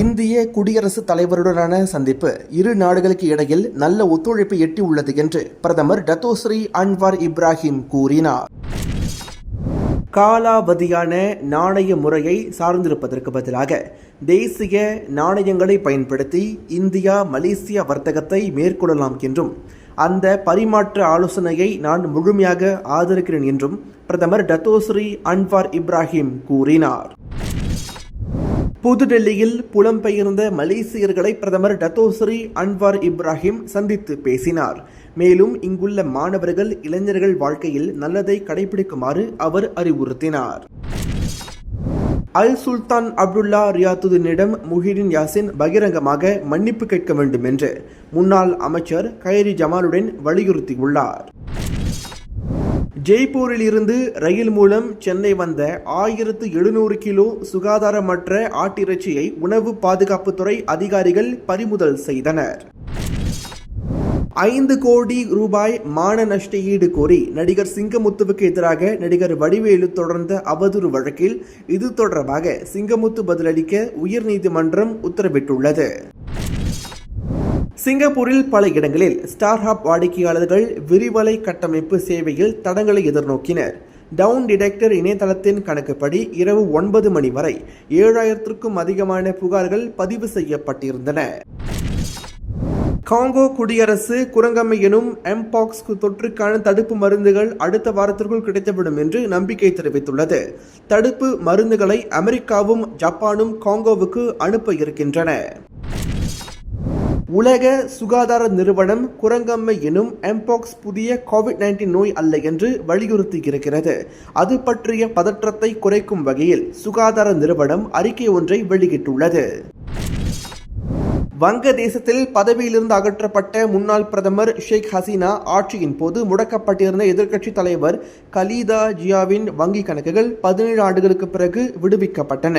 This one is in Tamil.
இந்திய குடியரசுத் தலைவருடனான சந்திப்பு இரு நாடுகளுக்கு இடையில் நல்ல ஒத்துழைப்பு எட்டியுள்ளது என்று பிரதமர் டத்தோஸ்ரீ அன்வார் இப்ராஹிம் கூறினார். காலாவதியான நாணய முறையை சார்ந்திருப்பதற்கு பதிலாக தேசிய நாணயங்களை பயன்படுத்தி இந்தியா மலேசியா வர்த்தகத்தை மேற்கொள்ளலாம் என்றும் அந்த பரிமாற்ற ஆலோசனையை நான் முழுமையாக ஆதரிக்கிறேன் என்றும் பிரதமர் டத்தோஸ்ரீ அன்வார் இப்ராஹிம் கூறினார். புதுடெல்லியில் புலம்பெயர்ந்த மலேசியர்களை பிரதமர் டத்தோஸ்ரீ அன்வார் இப்ராஹிம் சந்தித்து பேசினார். மேலும் இங்குள்ள மாணவர்கள் இளைஞர்கள் வாழ்க்கையில் நல்லதை கடைபிடிக்குமாறு அவர் அறிவுறுத்தினார். அல் சுல்தான் அப்துல்லா ரியாத்துதீனிடம் முஹிடின் யாசின் பகிரங்கமாக மன்னிப்பு கேட்க வேண்டும் என்று முன்னாள் அமைச்சர் கைரி ஜமாலுடன் வலியுறுத்தியுள்ளார். ஜெய்ப்பூரில் இருந்து ரயில் மூலம் சென்னை வந்த ஆயிரத்து எழுநூறு கிலோ சுகாதாரமற்ற ஆட்டிறைச்சியை உணவு பாதுகாப்புத்துறை அதிகாரிகள் பறிமுதல் செய்தனர். ஐந்து கோடி ரூபாய் மான நஷ்ட ஈடு கோரி நடிகர் சிங்கமுத்துவுக்கு எதிராக நடிகர் வடிவேலு தொடர்ந்த அவதூறு வழக்கில் இது தொடர்பாக சிங்கமுத்து பதிலளிக்க உயர்நீதிமன்றம் உத்தரவிட்டுள்ளது. சிங்கப்பூரில் பல இடங்களில் ஸ்டார்ஹாப் வாடிக்கையாளர்கள் விரிவலை கட்டமைப்பு சேவையில் தடங்களை எதிர்நோக்கினர். டவுன் டிடெக்டர் இணையதளத்தின் கணக்குப்படி இரவு ஒன்பது மணி வரை ஏழாயிரத்திற்கும் அதிகமான புகார்கள் பதிவு செய்யப்பட்டிருந்தன. காங்கோ குடியரசு குரங்கம்மை எனும் எம்பாக்ஸ் தொற்றுக்கான தடுப்பு மருந்துகள் அடுத்த வாரத்திற்குள் கிடைத்துவிடும் என்று நம்பிக்கை தெரிவித்துள்ளது. தடுப்பு மருந்துகளை அமெரிக்காவும் ஜப்பானும் காங்கோவுக்கு அனுப்ப இருக்கின்றன. உலக சுகாதார நிறுவனம் குரங்கம்மை எனும் எம்பாக்ஸ் புதிய கோவிட் நைன்டீன் நோய் அல்ல என்று வலியுறுத்தி இருக்கிறது அது பற்றிய பதற்றத்தை குறைக்கும் வகையில் சுகாதார நிறுவனம் அறிக்கை ஒன்றை வெளியிட்டுள்ளது. வங்கதேசத்தில் பதவியிலிருந்து அகற்றப்பட்ட முன்னாள் பிரதமர் ஷேக் ஹசீனா ஆட்சியின் போது முடக்கப்பட்டிருந்த எதிர்க்கட்சி தலைவர் கலீதா ஜியாவின் வங்கி கணக்குகள் பதினேழு ஆண்டுகளுக்கு பிறகு விடுவிக்கப்பட்டன.